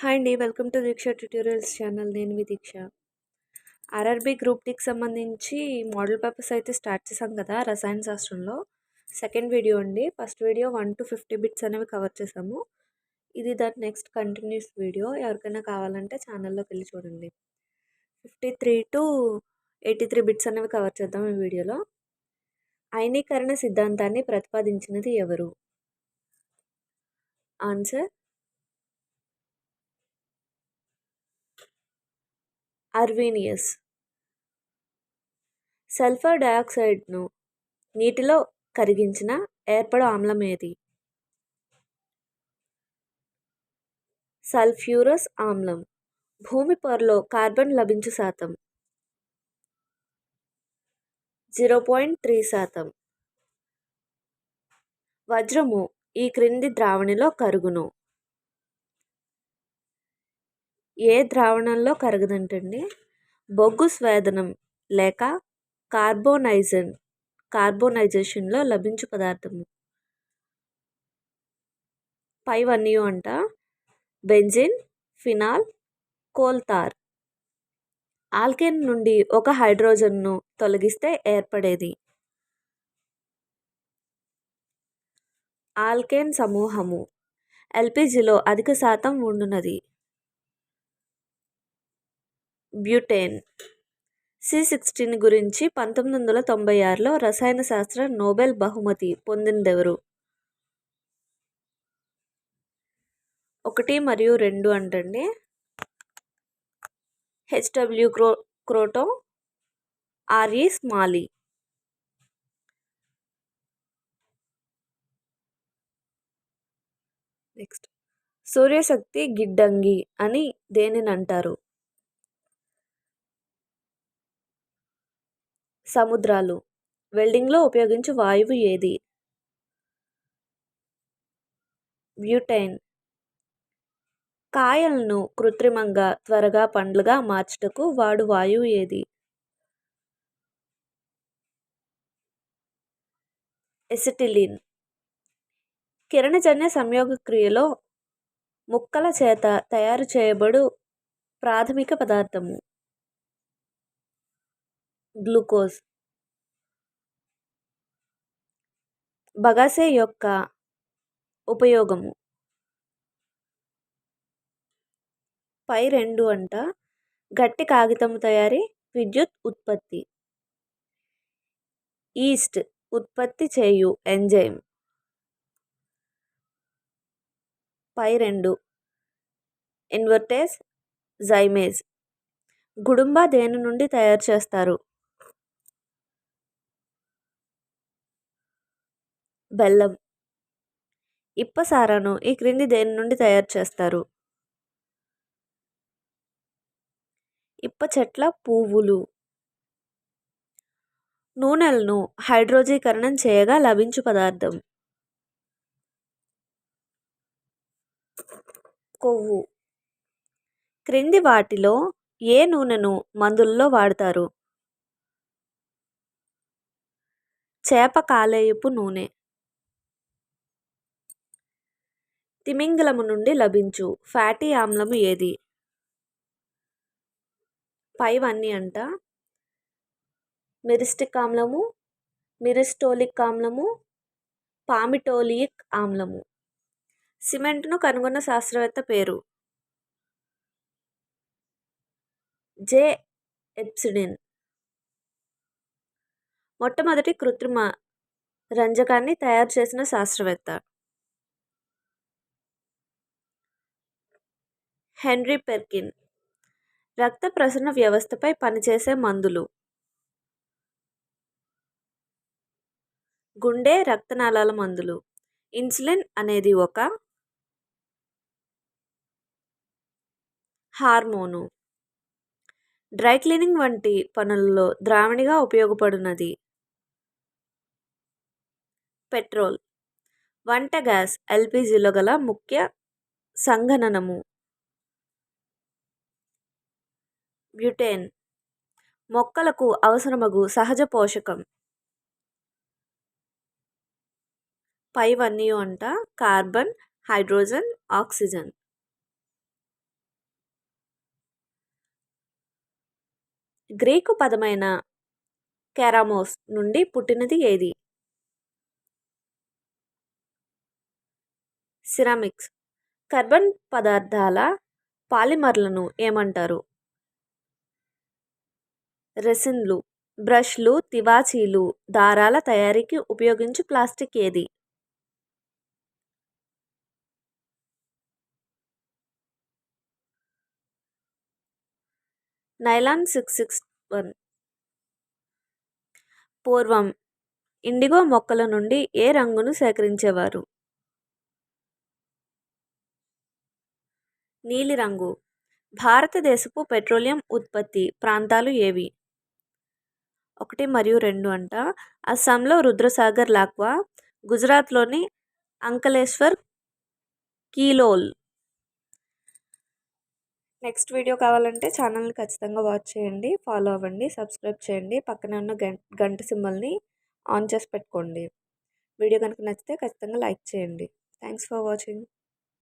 Hi అండి. Welcome to Deeksha tutorials channel. నేను మీ దీక్ష. ఆర్ఆర్బి గ్రూప్ టీకి సంబంధించి మోడల్ పేపర్స్ అయితే స్టార్ట్ చేసాం కదా రసాయన శాస్త్రంలో. సెకండ్ వీడియో అండి. First video one to fifty bits అనేవి కవర్ చేసాము ఇది దాని నెక్స్ట్ కంటిన్యూస్ వీడియో. ఎవరికైనా కావాలంటే ఛానల్లోకి వెళ్ళి చూడండి. Fifty three to eighty three bits అనేవి కవర్ చేద్దాం ఈ వీడియోలో. అయనీకరణ సిద్ధాంతాన్ని ప్రతిపాదించినది ఎవరు? ఆన్సర్ అర్వీనియస్. సల్ఫర్ డయాక్సైడ్ను నీటిలో కరిగించిన ఏర్పడు ఆమ్లం ఏది? సల్ఫ్యూరస్ ఆమ్లం. భూమి పొరలో కార్బన్ లభించు శాతం. జీరో పాయింట్ త్రీ శాతం. వజ్రము ఈ క్రింది ద్రావణిలో కరుగును. ఏ ద్రావణంలో కరగదంటండి? బొగ్గు స్వేదనం లేక కార్బోనైజన్ కార్బోనైజేషన్లో లభించు పదార్థము. పైవన్నీ అంట. Benzene phenol coal tar. ఆల్కెన్ నుండి ఒక హైడ్రోజన్ను తొలగిస్తే ఏర్పడేది. ఆల్కేన్ సమూహము. ఎల్పిజిలో అధిక శాతం ఉండునది. బ్యూటేన్. సి సిక్స్టీన్ గురించి పంతొమ్మిది వందల తొంభై ఆరులో రసాయన శాస్త్ర నోబెల్ బహుమతి పొందిందెవరు? ఒకటి మరియు రెండు అంటండి. హెచ్డబ్ల్యూ క్రో Kroto R E Smalley. Next. సూర్యశక్తి గిడ్డంగి అని దేనిని అంటారు? సముద్రాలు. వెల్డింగ్లో ఉపయోగించు వాయువు ఏది? బ్యూటైన్. కాయలను కృత్రిమంగా త్వరగా పండ్లుగా మార్చుటకు వాడు వాయువు ఏది? ఎసిటిలిన్. కిరణజన్య సంయోగ క్రియలో ముక్కల చేత తయారు చేయబడు ప్రాథమిక పదార్థము. గ్లూకోజ్. బగాసే యొక్క ఉపయోగము. పై రెండు అంట గట్టి కాగితము తయారీ విద్యుత్ ఉత్పత్తి. ఈస్ట్ ఉత్పత్తి చేయు ఎంజైమ్. పై రెండు ఇన్వర్టేజ్ జైమేజ్. గుడుంబా దేని నుండి తయారు చేస్తారు? బెల్లం. ఇప్పసారను ఈ క్రింది దేని నుండి తయారు చేస్తారు? ఇప్ప చెట్ల పువ్వులు. నూనెలను హైడ్రోజీకరణం చేయగా లభించు పదార్థం. కొవ్వు. క్రింది వాటిలో ఏ నూనెను మందుల్లో వాడతారు? చేప కాలేయపు నూనె. తిమింగలము నుండి లభించు. ఫ్యాటీ ఆమ్లము ఏది? పైవన్నీ అంట. మిరిస్టిక్ ఆమ్లము మిరిస్టోలిక్ ఆమ్లము పామిటోలిక్ ఆమ్లము. సిమెంట్ను కనుగొన్న శాస్త్రవేత్త పేరు? జే. ఎప్సిడిన్. మొట్టమొదటి కృత్రిమ రంజకాన్ని తయారు చేసిన శాస్త్రవేత్త. Henry Perkin. రక్త ప్రసరణ వ్యవస్థపై పనిచేసే మందులు. గుండె రక్తనాళాల మందులు. ఇన్సులిన్ అనేది ఒక హార్మోను. డ్రై క్లీనింగ్ వంటి పనులలో ద్రావణిగా ఉపయోగపడినది. పెట్రోల్. వంట గ్యాస్ ఎల్పిజిలో గల ముఖ్య సంఘననము. బ్యూటేన్. మొక్కలకు అవసరమగు సహజ పోషకం. పైవన్నీ అంట కార్బన్ హైడ్రోజన్ ఆక్సిజన్. గ్రీకు పదమైన కెరామోస్ నుండి పుట్టినది ఏది? సిరామిక్స్. కార్బన్ పదార్థాల పాలిమర్లను ఏమంటారు? రెసిన్లు బ్రష్లు తివాచీలు దారాల తయారీకి ఉపయోగించు ప్లాస్టిక్ ఏది? Nylon six six one. పూర్వం ఇండిగో మొక్కల నుండి ఏ రంగును సేకరించేవారు? నీలిరంగు. భారతదేశపు పెట్రోలియం ఉత్పత్తి ప్రాంతాలు ఏవి? ఒకటి మరియు రెండు అంట. అస్సాంలో రుద్రసాగర్ లాక్వా గుజరాత్లోని అంకలేశ్వర్ కీలోల్. నెక్స్ట్ వీడియో కావాలంటే ఛానల్ని ఖచ్చితంగా వాచ్ చేయండి ఫాలో అవ్వండి సబ్స్క్రైబ్ చేయండి పక్కనే ఉన్న గంట సింబల్ని ఆన్ చేసి పెట్టుకోండి. వీడియో కనుక నచ్చితే ఖచ్చితంగా లైక్ చేయండి. Thanks for watching.